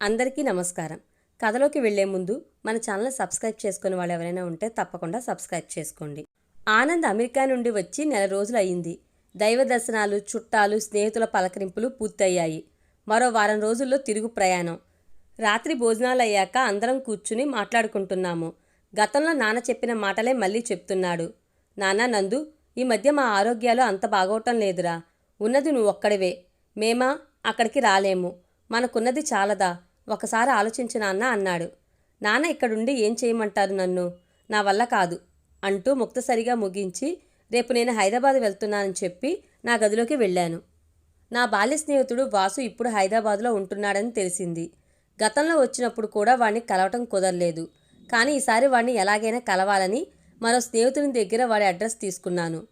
అందరికీ నమస్కారం. కథలోకి వెళ్ళే ముందు మన ఛానల్ సబ్స్క్రైబ్ చేసుకునే వాళ్ళు ఎవరైనా ఉంటే తప్పకుండా సబ్స్క్రైబ్ చేసుకోండి. ఆనంద్ అమెరికా నుండి వచ్చి నెల రోజులు అయింది దైవ దర్శనాలు చుట్టాలు స్నేహితుల పలకరింపులు పూర్తయ్యాయి. మరో వారం రోజుల్లో తిరుగు ప్రయాణం. రాత్రి భోజనాలు అయ్యాక అందరం కూర్చుని మాట్లాడుకుంటున్నాము. గతంలో నాన్న చెప్పిన మాటలే మళ్ళీ చెప్తున్నాడు. నాన్న నందు ఈ మధ్య మా ఆరోగ్యాలు అంత బాగోవటం లేదురా. ఉన్నది నువ్వు ఒక్కడివే. మేమా అక్కడికి రాలేము. మనకున్నది చాలదా? ఒకసారి ఆలోచించు నాన్న అన్నాడు. నాన్న ఇక్కడుండి ఏం చేయమంటారు నన్ను? నా వల్ల కాదు అంటూ ముక్తసరిగా ముగించి రేపు నేను హైదరాబాద్ వెళ్తున్నానని చెప్పి నా గదిలోకి వెళ్ళాను. నా బాల్య స్నేహితుడు వాసు ఇప్పుడు హైదరాబాద్లో ఉంటున్నాడని తెలిసింది. గతంలో వచ్చినప్పుడు కూడా వాడిని కలవటం కుదరలేదు. కానీ ఈసారి వాడిని ఎలాగైనా కలవాలని మరో స్నేహితుని దగ్గర వాడి అడ్రస్ తీసుకున్నాను.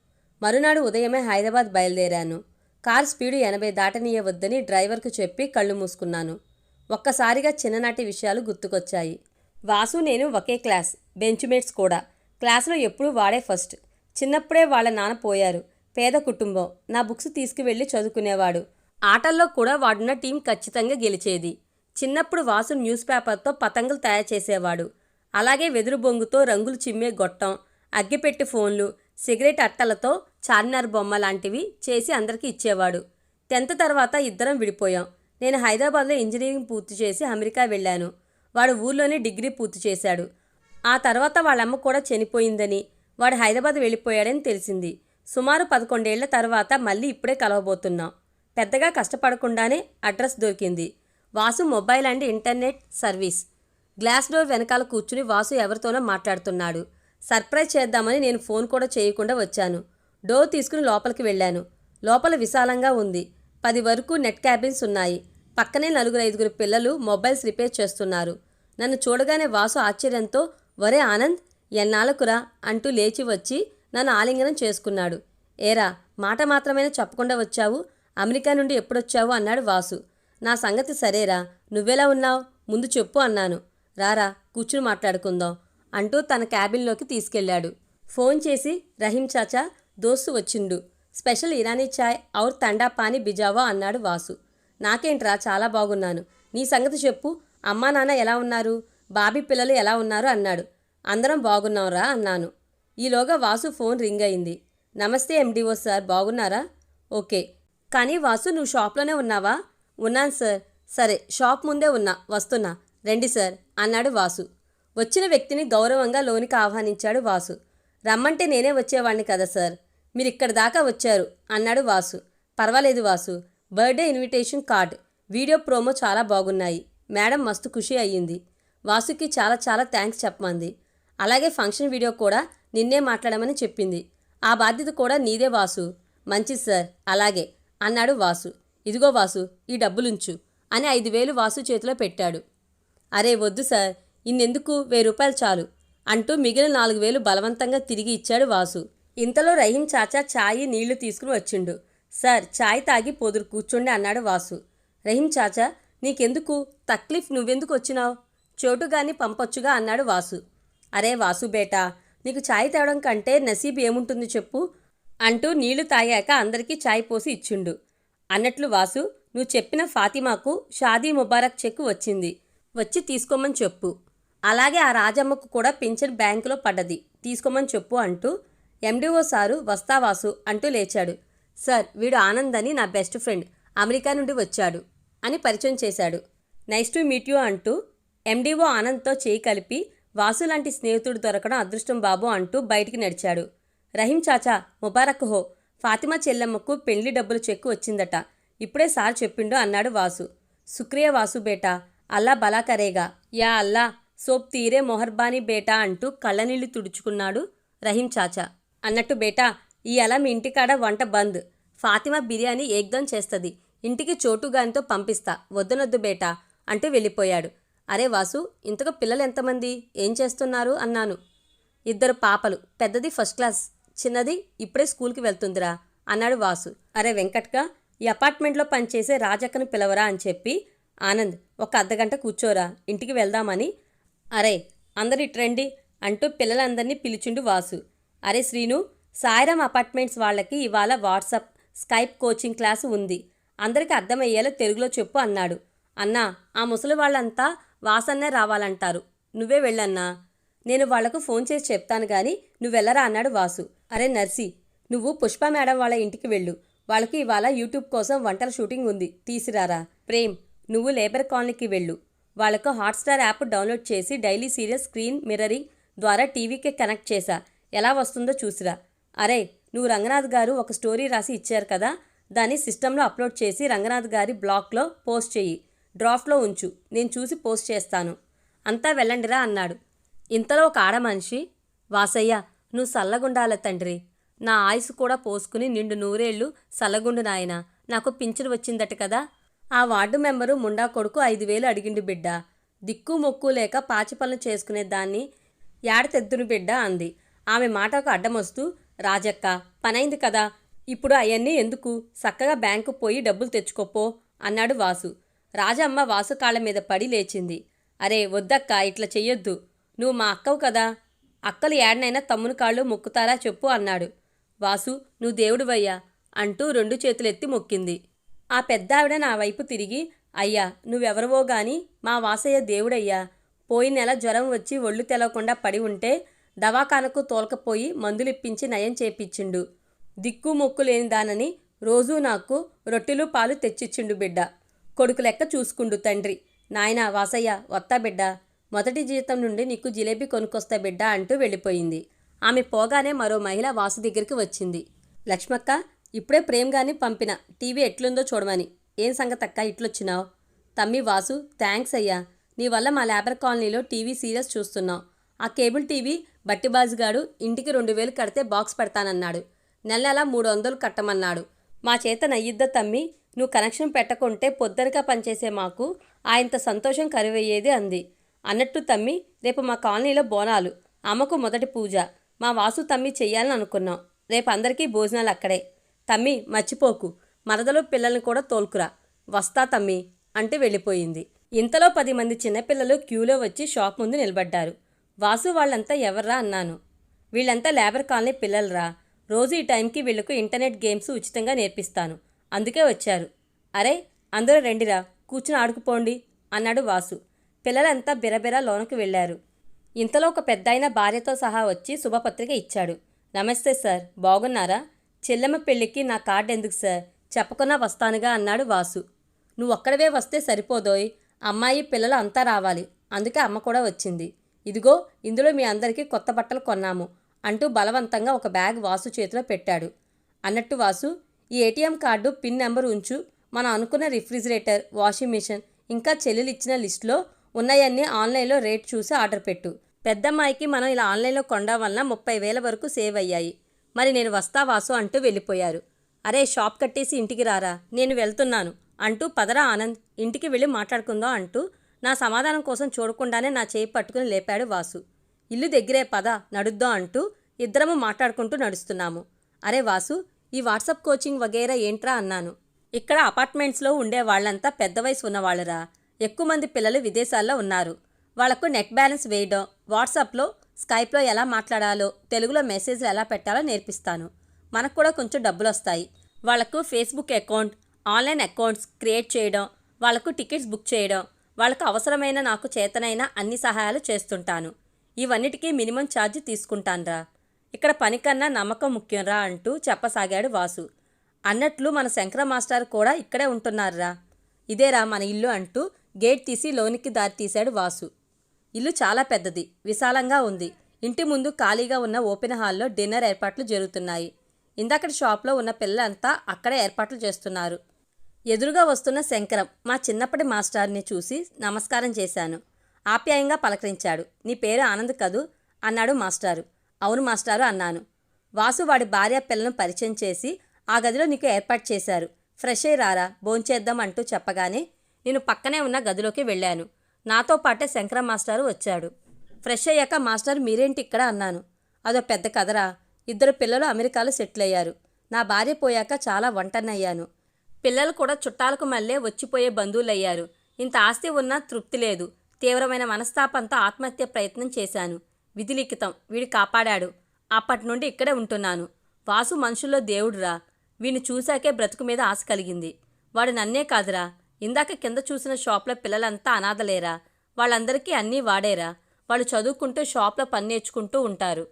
మరునాడు ఉదయమే హైదరాబాద్ బయలుదేరాను. కార్ స్పీడు ఎనభై దాటనీయవద్దని డ్రైవర్కు చెప్పి కళ్ళు మూసుకున్నాను. ఒక్కసారిగా చిన్ననాటి విషయాలు గుర్తుకొచ్చాయి. వాసు నేను ఒకే క్లాస్ బెంచ్మేట్స్ కూడా. క్లాస్లో ఎప్పుడూ వాడే ఫస్ట్. చిన్నప్పుడే వాళ్ళ నాన్న పోయారు. పేద కుటుంబం. నా బుక్స్ తీసుకువెళ్ళి చదువుకునేవాడు. ఆటల్లో కూడా వాడున్న టీం ఖచ్చితంగా గెలిచేది. చిన్నప్పుడు వాసు న్యూస్ పేపర్తో పతంగులు తయారు చేసేవాడు. అలాగే వెదురు బొంగుతో రంగులు చిమ్మే గొట్టం అగ్గిపెట్టి ఫోన్లు సిగరెట్ అట్టలతో చార్మినార్ బొమ్మ లాంటివి చేసి అందరికీ ఇచ్చేవాడు. టెన్త్ తర్వాత ఇద్దరం విడిపోయాం. నేను హైదరాబాద్లో ఇంజనీరింగ్ పూర్తి చేసి అమెరికా వెళ్ళాను. వాడు ఊర్లోనే డిగ్రీ పూర్తి చేశాడు. ఆ తర్వాత వాళ్ళమ్మ కూడా చనిపోయిందని వాడు హైదరాబాద్ వెళ్ళిపోయాడని తెలిసింది. సుమారు పదకొండేళ్ళ తర్వాత మళ్ళీ ఇప్పుడే కలవబోతున్నాం. పెద్దగా కష్టపడకుండానే అడ్రస్ దొరికింది. Vasu mobile and internet service. Glass door వెనకాల కూర్చుని వాసు ఎవరితోనో మాట్లాడుతున్నాడు. సర్ప్రైజ్ చేద్దామని నేను ఫోన్ కూడా చేయకుండా వచ్చాను. డోర్ తీసుకుని లోపలికి వెళ్ళాను. లోపల విశాలంగా ఉంది. పది వరకు నెట్ క్యాబిన్స్ ఉన్నాయి. పక్కనే నలుగురు ఐదుగురు పిల్లలు మొబైల్స్ రిపేర్ చేస్తున్నారు. నన్ను చూడగానే వాసు ఆశ్చర్యంతో వరే ఆనంద్ ఎన్నాళ్ళకురా? అంటూ లేచి వచ్చి నన్ను ఆలింగనం చేసుకున్నాడు. ఏరా మాట మాత్రమే చెప్పకుండా వచ్చావు? అమెరికా నుండి ఎప్పుడొచ్చావు? అన్నాడు వాసు. నా సంగతి సరేరా నువ్వెలా ఉన్నావు? ముందు చెప్పు అన్నాను. రారా కూర్చుని మాట్లాడుకుందాం అంటూ తన క్యాబిన్లోకి తీసుకెళ్ళాడు. ఫోన్ చేసి రహీం చాచా దోస్తు వచ్చిండు. స్పెషల్ ఇరానీ చాయ్ ఔర్ తండా పానీ బిజావా అన్నాడు వాసు. నాకేంట్రా చాలా బాగున్నాను. నీ సంగతి చెప్పు. అమ్మా నాన్న ఎలా ఉన్నారు? బాబీ పిల్లలు ఎలా ఉన్నారు? అన్నాడు. అందరం బాగున్నాంరా అన్నాను. ఈలోగా వాసు ఫోన్ రింగ్ అయింది. నమస్తే ఎండిఓ సార్ బాగున్నారా? ఓకే. కానీ వాసు నువ్వు షాప్లోనే ఉన్నావా? ఉన్నాను సార్. సరే షాప్ ముందే ఉన్నా. వస్తున్నా. రండి సార్ అన్నాడు వాసు. వచ్చిన వ్యక్తిని గౌరవంగా లోనికి ఆహ్వానించాడు వాసు. రమ్మంటే నేనే వచ్చేవాడిని కదా సార్. మీరు ఇక్కడ దాకా వచ్చారు అన్నాడు వాసు. పర్వాలేదు Vasu. Birthday invitation card. Video promo చాలా బాగున్నాయి. మేడం మస్తు ఖుషి అయ్యింది. వాసుకి చాలా చాలా థ్యాంక్స్ చెప్పమంది. అలాగే ఫంక్షన్ వీడియో కూడా నిన్నే మాట్లాడమని చెప్పింది. ఆ బాధ్యత కూడా నీదే వాసు. మంచిది సార్. అలాగే అన్నాడు వాసు. ఇదిగో వాసు ఈ డబ్బులుంచు అని ఐదు వేలు వాసు చేతిలో పెట్టాడు. అరే వద్దు సార్. ఇన్నెందుకు? వెయ్యి రూపాయలు చాలు అంటూ మిగిలిన నాలుగు వేలు బలవంతంగా తిరిగి ఇచ్చాడు వాసు. ఇంతలో రహీం చాచా చాయి నీళ్ళు తీసుకుని వచ్చిండు. సార్ ఛాయ్ తాగి పొదురు కూర్చోండి అన్నాడు వాసు. రహీం చాచా నీకెందుకు? తక్లీఫ్ నువ్వెందుకు వచ్చినావు? చోటుగాని పంపొచ్చుగా అన్నాడు వాసు. అరే వాసు బేటా నీకు ఛాయ్ తేవడం కంటే నసీబ్ ఏముంటుంది చెప్పు? అంటూ నీళ్ళు తాగాక అందరికీ ఛాయ్ పోసి ఇచ్చిండు. అన్నట్లు వాసు నువ్వు చెప్పిన ఫాతిమాకు షాదీ ముబారక్ చెక్ వచ్చింది. వచ్చి తీసుకోమని చెప్పు. అలాగే ఆ రాజమ్మకు కూడా పింఛన్ బ్యాంకులో పడ్డది. తీసుకోమని చెప్పు అంటూ ఎండిఓ సారు వస్తా వాసు అంటూ లేచాడు. సార్ వీడు ఆనంద్ అని నా బెస్ట్ ఫ్రెండ్ అమెరికా నుండి వచ్చాడు అని పరిచయం చేశాడు. నైస్ టు మీట్ యూ అంటూ ఎండీఓ ఆనంద్తో చేయి కలిపి వాసు లాంటి స్నేహితుడు దొరకడం అదృష్టం బాబు అంటూ బయటికి నడిచాడు. రహీం చాచా ముబారక్ హో ఫాతిమా చెల్లెమ్మకు పెళ్ళి డబ్బులు చెక్కు వచ్చిందట. ఇప్పుడే సార్ చెప్పిండు అన్నాడు వాసు. సుక్రియ వాసు బేటా అల్లా బలా కరేగా. యా అల్లా సోప్ తీరే మొహర్బానీ బేటా అంటూ కళ్ళనీళ్ళు తుడుచుకున్నాడు రహీం చాచా. అన్నట్టు బేటా ఈ అలా మీ ఇంటికాడ వంట బంద్. ఫాతిమా బిర్యానీ ఏగ్దం చేస్తుంది. ఇంటికి చోటుగానితో పంపిస్తా. వద్దునొద్దు బేటా అంటూ వెళ్ళిపోయాడు. అరే వాసు ఇంతకు పిల్లలు ఎంతమంది ఏం చేస్తున్నారు? అన్నాను. ఇద్దరు పాపలు. పెద్దది ఫస్ట్ క్లాస్. చిన్నది ఇప్పుడే స్కూల్కి వెళ్తుందిరా అన్నాడు వాసు. అరే వెంకట్గా ఈ అపార్ట్మెంట్లో పనిచేసే రాజక్కను పిలవరా అని చెప్పి ఆనంద్ ఒక అర్ధగంట కూర్చోరా ఇంటికి వెళ్దామని. అరే అందరు ఇట్రండి అంటూ పిల్లలందరినీ పిలిచిండు వాసు. అరే శ్రీను సాయిరామ్ అపార్ట్మెంట్స్ వాళ్ళకి ఇవాళ వాట్సాప్ స్కైప్ కోచింగ్ క్లాసు ఉంది. అందరికీ అర్థమయ్యేలా తెలుగులో చెప్పు అన్నాడు. అన్నా ఆ ముసలి వాళ్ళంతా వాసన్నే రావాలంటారు. నువ్వే వెళ్ళన్నా. నేను వాళ్ళకు ఫోన్ చేసి చెప్తాను గాని నువ్వెళ్ళరా అన్నాడు వాసు. అరే నర్సి నువ్వు పుష్ప మేడం వాళ్ళ ఇంటికి వెళ్ళు. వాళ్ళకి ఇవాళ యూట్యూబ్ కోసం వంటల షూటింగ్ ఉంది. తీసిరారా. ప్రేమ్ నువ్వు లేబర్ కాలనీకి వెళ్ళు. వాళ్ళకు హాట్స్టార్ యాప్ డౌన్లోడ్ చేసి డైలీ సీరియల్ స్క్రీన్ మిర్రరింగ్ ద్వారా టీవీకి కనెక్ట్ చేశా. ఎలా వస్తుందో చూసిరా. అరే నువ్వు రంగనాథ్ గారు ఒక స్టోరీ రాసి ఇచ్చారు కదా దాన్ని సిస్టంలో అప్లోడ్ చేసి రంగనాథ్ గారి బ్లాగ్లో పోస్ట్ చెయ్యి డ్రాఫ్ట్లో ఉంచు నేను చూసి పోస్ట్ చేస్తాను. అంతా వెళ్ళండిరా అన్నాడు. ఇంతలో ఒక ఆడ మనిషి వాసయ్య నువ్వు సల్లగుండాల తండ్రి. నా ఆయుసు కూడా పోసుకుని నిండు నూరేళ్ళు సల్లగుండు నాయన నాకు పింఛను వచ్చిందట కదా. ఆ వార్డు మెంబరు ముండా కొడుకు ఐదు వేలు అడిగిండు బిడ్డ. దిక్కు మొక్కు లేక పాచి పనులు చేసుకునే దాన్ని యాడ తెద్దును బిడ్డ అంది. ఆమె మాటకు అడ్డమొస్తూ రాజక్క పనైంది కదా. ఇప్పుడు అవన్నీ ఎందుకు? చక్కగా బ్యాంకు పోయి డబ్బులు తెచ్చుకోపో అన్నాడు వాసు. రాజమ్మ వాసు కాళ్ళ మీద పడి లేచింది. అరే వద్దక్క ఇట్లా చెయ్యొద్దు. నువ్వు మా అక్కవు కదా. అక్కలు ఏడనైనా తమ్ముని కాళ్ళు మొక్కుతారా చెప్పు అన్నాడు. వాసు నువ్వు దేవుడివయ్యా అంటూ రెండు చేతులెత్తి మొక్కింది. ఆ పెద్దావిడ నా వైపు తిరిగి అయ్యా నువ్వెవరవో గాని మా వాసయ్య దేవుడయ్యా. పోయిన నెల జ్వరం వచ్చి ఒళ్ళు తెలవకుండా పడి ఉంటే దవాఖానకు తోలకపోయి మందులిప్పించి నయం చేపిచ్చిండు. దిక్కు మొక్కు లేని దానని రోజూ నాకు రొట్టెలు పాలు తెచ్చిచ్చిండు బిడ్డ. కొడుకు లెక్క చూసుకుండు తండ్రి. నాయనా వాసయ్య వత్తా బిడ్డ. మొదటి జీతం నుండి నీకు జిలేబీ కొనుక్కొస్తా బిడ్డ అంటూ వెళ్ళిపోయింది. ఆమె పోగానే మరో మహిళ వాసు దగ్గరికి వచ్చింది. లక్ష్మక్క ఇప్పుడే ప్రేమ్గాని పంపిన. టీవీ ఎట్లుందో చూడమని. ఏం సంగతక్క ఇట్లొచ్చినావు? తమ్మి వాసు థ్యాంక్స్ అయ్యా. నీ వల్ల మా లేబర్ కాలనీలో టీవీ సీరియల్స్ చూస్తున్నావు ఆ కేబుల్ టీవీ బట్టిబాజుగాడు ఇంటికి రెండు వేలు కడితే బాక్స్ పెడతానన్నాడు. నెల నెల మూడు వందలు కట్టమన్నాడు. మా చేత నయ్యిద్ద తమ్మి నువ్వు కనెక్షన్ పెట్టకుంటే పొద్దరిగా పనిచేసే మాకు ఆయంత సంతోషం కరువయ్యేది అంది. అన్నట్టు తమ్మి రేపు మా కాలనీలో బోనాలు అమ్మకు మొదటి పూజ. మా వాసు తమ్మి చెయ్యాలని అనుకున్నాం. రేపు అందరికీ భోజనాలు అక్కడే. తమ్మి మర్చిపోకు. మరదలో పిల్లల్ని కూడా తోలుకురా. వస్తా తమ్మి అంటూ వెళ్ళిపోయింది. ఇంతలో పది మంది చిన్నపిల్లలు క్యూలో వచ్చి షాప్ ముందు నిలబడ్డారు. వాసు వాళ్ళంతా ఎవర్రా అన్నాను. వీళ్ళంతా లేబర్ కాలనీ పిల్లలరా. రోజు ఈ టైంకి వీళ్ళకు ఇంటర్నెట్ గేమ్స్ ఉచితంగా నేర్పిస్తాను. అందుకే వచ్చారు. అరే అందరూ రెండిరా. కూర్చుని ఆడుకుపోండి అన్నాడు వాసు. పిల్లలంతా బిరబిర లోనకు వెళ్ళారు. ఇంతలో ఒక పెద్దాయన భార్యతో సహా వచ్చి శుభపత్రిక ఇచ్చాడు. నమస్తే సార్ బాగున్నారా? చెల్లెమ్మ పెళ్ళికి నా కార్డు ఎందుకు సార్? చెప్పకున్నా వస్తానుగా అన్నాడు వాసు. నువ్వు ఒక్కడవే వస్తే సరిపోదోయ్. అమ్మాయి పిల్లలు అంతా రావాలి. అందుకే అమ్మ కూడా వచ్చింది. ఇదిగో ఇందులో మీ అందరికీ కొత్త బట్టలు కొన్నాము అంటూ బలవంతంగా ఒక బ్యాగ్ వాసు చేతిలో పెట్టాడు. అన్నట్టు వాసు ఈ ఏటీఎం కార్డు పిన్ నెంబర్ ఉంచు. మనం అనుకున్న రిఫ్రిజిరేటర్ వాషింగ్ మిషన్ ఇంకా చెల్లెలు ఇచ్చిన లిస్టులో ఉన్నాయన్నీ ఆన్లైన్లో రేట్ చూసి ఆర్డర్ పెట్టు. పెద్దమ్మాయికి మనం ఇలా ఆన్లైన్లో కొనడం వలన ముప్పై వేల వరకు సేవ్ అయ్యాయి. మరి నేను వస్తా వాసు అంటూ వెళ్ళిపోయారు. అరే షాప్ కట్టేసి ఇంటికి రారా? నేను వెళ్తున్నాను అంటూ పదరా ఆనంద్ ఇంటికి వెళ్ళి మాట్లాడుకుందాం అంటూ నా సమాధానం కోసం చూడకుండానే నా చేయి పట్టుకుని లేపాడు వాసు. ఇల్లు దగ్గరే పద నడుద్దాం అంటూ ఇద్దరము మాట్లాడుకుంటూ నడుస్తున్నాము. అరే వాసు ఈ వాట్సాప్ కోచింగ్ వగేరా ఏంట్రా అన్నాను. ఇక్కడ అపార్ట్మెంట్స్లో ఉండే వాళ్ళంతా పెద్ద వయసు ఉన్నవాళ్ళరా. ఎక్కువ మంది పిల్లలు విదేశాల్లో ఉన్నారు. వాళ్ళకు నెట్ బ్యాలెన్స్ వేయడం వాట్సాప్లో స్కైప్లో ఎలా మాట్లాడాలో తెలుగులో మెసేజ్లు ఎలా పెట్టాలో నేర్పిస్తాను. మనకు కూడా కొంచెం డబ్బులు వస్తాయి వాళ్ళకు Facebook account online accounts create చేయడం వాళ్ళకు టికెట్స్ బుక్ చేయడం వాళ్ళకు అవసరమైన నాకు చేతనైన అన్ని సహాయాలు చేస్తుంటాను. ఇవన్నిటికీ మినిమం ఛార్జ్ తీసుకుంటాన్రా. ఇక్కడ పనికన్నా నమ్మకం ముఖ్యంరా అంటూ చెప్పసాగాడు వాసు. అన్నట్లు మన శంకర మాస్టర్ కూడా ఇక్కడే ఉంటున్నారురా. ఇదేరా మన ఇల్లు అంటూ గేట్ తీసి లోనికి దారి తీశాడు వాసు. ఇల్లు చాలా పెద్దది విశాలంగా ఉంది. ఇంటి ముందు ఖాళీగా ఉన్న ఓపెన్ హాల్లో డిన్నర్ ఏర్పాట్లు జరుగుతున్నాయి. ఇందాకటి షాప్లో ఉన్న పిల్లలంతా అక్కడే ఏర్పాట్లు చేస్తున్నారు. ఎదురుగా వస్తున్న శంకరం మా చిన్నప్పటి మాస్టార్ని చూసి నమస్కారం చేశాను. ఆప్యాయంగా పలకరించాడు. నీ పేరు ఆనంద్ కదూ? అన్నాడు మాస్టారు. అవును మాస్టారు అన్నాను. వాసు వాడి భార్య పిల్లను పరిచయం చేసి ఆ గదిలో నీకు ఏర్పాటు చేశారు. ఫ్రెష్ అయ్యి రారా భోంచేద్దాం అంటూ చెప్పగానే నేను పక్కనే ఉన్న గదిలోకి వెళ్ళాను. నాతో పాటే శంకర మాస్టారు వచ్చాడు. ఫ్రెష్ అయ్యాక మాస్టర్ మీరేంటి ఇక్కడ? అన్నాను. అదో పెద్ద కదరా ఇద్దరు పిల్లలు అమెరికాలో సెటిల్ అయ్యారు. నా భార్య పోయాక చాలా ఒంటనయ్యాను పిల్లలు కూడా చుట్టాలకు మళ్ళీ వచ్చిపోయే బంధువులయ్యారు. ఇంత ఆస్తి ఉన్నా తృప్తి లేదు. తీవ్రమైన మనస్తాపంతో ఆత్మహత్య ప్రయత్నం చేశాను. విధిలిఖితం. వీడి కాపాడాడు. అప్పటి నుండి ఇక్కడే ఉంటున్నాను. వాసు మనుషుల్లో దేవుడురా. వీని చూశాకే బ్రతుకు మీద ఆశ కలిగింది. వాడు నన్నే కాదురా. ఇందాక కింద చూసిన షాప్లో పిల్లలంతా అనాథలేరా? వాళ్ళందరికీ అన్నీ వాడేరా? వాళ్ళు చదువుకుంటూ షాప్లో పని నేర్చుకుంటూ ఉంటారు.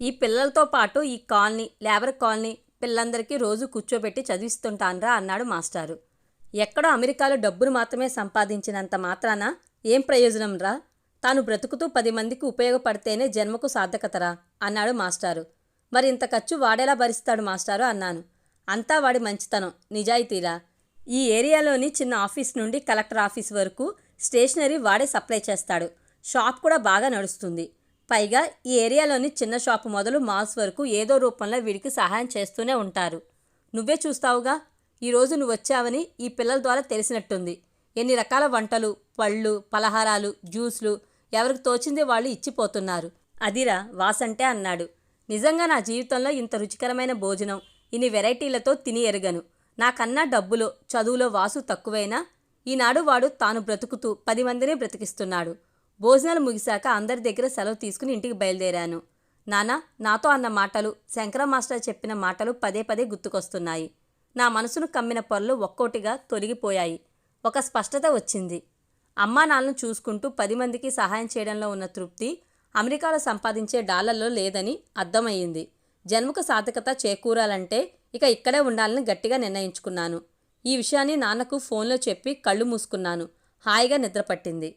ఈ పిల్లలతో పాటు ఈ కాలనీ లేబర్ కాలనీ పిల్లందరికీ రోజు కూర్చోబెట్టి చదివిస్తుంటాన్రా అన్నాడు మాస్టారు. ఎక్కడో అమెరికాలో డబ్బును మాత్రమే సంపాదించినంత మాత్రాన ఏం ప్రయోజనం రా తాను బ్రతుకుతూ పది మందికి ఉపయోగపడితేనే జన్మకు సార్థకతరా? అన్నాడు మాస్టారు. మరి ఇంత ఖర్చు వాడేలా భరిస్తాడు మాస్టారు అన్నాను. అంతా వాడి మంచితనం నిజాయితీరా ఈ ఏరియాలోని చిన్న ఆఫీస్ నుండి కలెక్టర్ ఆఫీస్ వరకు స్టేషనరీ వాడే సప్లై చేస్తాడు. షాప్ కూడా బాగా నడుస్తుంది. పైగా ఈ ఏరియాలోని చిన్న షాపు మొదలు మాల్స్ వరకు ఏదో రూపంలో వీడికి సహాయం చేస్తూనే ఉంటారు. నువ్వే చూస్తావుగా? ఈరోజు నువ్వు వచ్చావని ఈ పిల్లల ద్వారా తెలిసినట్టుంది. ఎన్ని రకాల వంటలు పళ్ళు పలహారాలు జ్యూస్లు ఎవరికి తోచింది వాళ్ళు ఇచ్చిపోతున్నారు. అదిరా వాసంటే అన్నాడు. నిజంగా నా జీవితంలో ఇంత రుచికరమైన భోజనం ఇన్ని వెరైటీలతో తిని ఎరగను. నాకన్నా డబ్బులో చదువులో వాసు తక్కువైనా ఈనాడు వాడు తాను బ్రతుకుతూ పది మందిని బ్రతికిస్తున్నాడు. భోజనాలు ముగిశాక అందరి దగ్గర సెలవు తీసుకుని ఇంటికి బయలుదేరాను. నానా నాతో అన్న మాటలు శంకర మాస్టర్ చెప్పిన మాటలు పదే పదే గుర్తుకొస్తున్నాయి. నా మనసును కమ్మిన పొరలు ఒక్కోటిగా తొలగిపోయాయి. ఒక స్పష్టత వచ్చింది. అమ్మా నాన్నను చూసుకుంటూ పది మందికి సహాయం చేయడంలో ఉన్న తృప్తి అమెరికాలో సంపాదించే డాలర్లో లేదని అర్థమయ్యింది. జన్మకు సార్థకత చేకూరాలంటే ఇక ఇక్కడే ఉండాలని గట్టిగా నిర్ణయించుకున్నాను. ఈ విషయాన్ని నాన్నకు ఫోన్లో చెప్పి కళ్ళు మూసుకున్నాను. హాయిగా నిద్రపట్టింది.